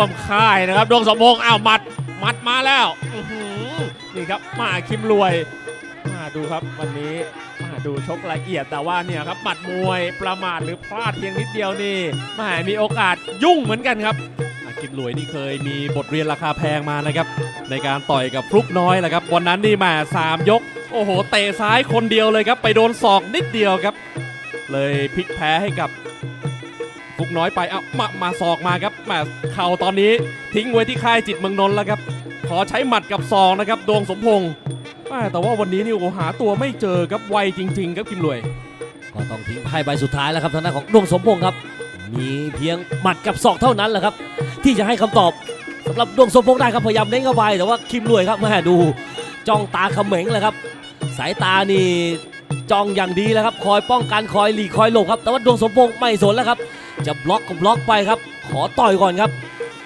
วมค่ายนะครับดวงสมพงษ์อ้าวหมัดหมัดมาแล้วนี่ครับมาคิมรวยมาดูครับวันนี้มาดูชกละเอียดแต่ว่าเนี่ยครับหมัดมวยประมาทหรือพลาดเพียงนิดเดียวนี่แหมามีโอกาสยุ่งเหมือนกันครับอากิมหลวยนี่เคยมีบทเรียนราคาแพงมานะครับ ในการต่อยกับฟลุกน้อยแหละครับ วันนั้นนี่แหมาสามยก โอ้โหเตะซ้ายคนเดียวเลยครับ ไปโดนศอกนิดเดียวครับ เลยพลิกแพ้ให้กับฟลุกน้อยไปเอามามาศอกมาครับ แมาเข่าตอนนี้ทิ้งไว้ที่ค่ายจิตเมืองนนท์แล้วครับ ขอใช้หมัดกับศอกนะครับดวงสมพงษ์แต่ว่าวันนี้นี่โอ้หาตัวไม่เจอครับไวจริง ๆ ครับกิมหลวย ก็ต้องทิ้งไพ่ใบสุดท้ายแล้วครับทางด้านของดวงสมพงษ์ครับ มีเพียงหมัดกับศอกเท่านั้นแหละครับ ที่จะให้คำตอบสำหรับดวงสมพงษ์ได้ครับพยายามเน้นเข้าไปแต่ว่าคิมรวยครับแม่ดูจ้องตาเขม็งเลยครับ สายตานี่ จ้องอย่างดีแล้วครับ คอยป้องกันคอยหลีกคอยหลบครับ แต่ว่าดวงสมพงษ์ไม่สนแล้วครับ จะบล็อกก็บล็อกไปครับ ขอต่อยก่อนครับ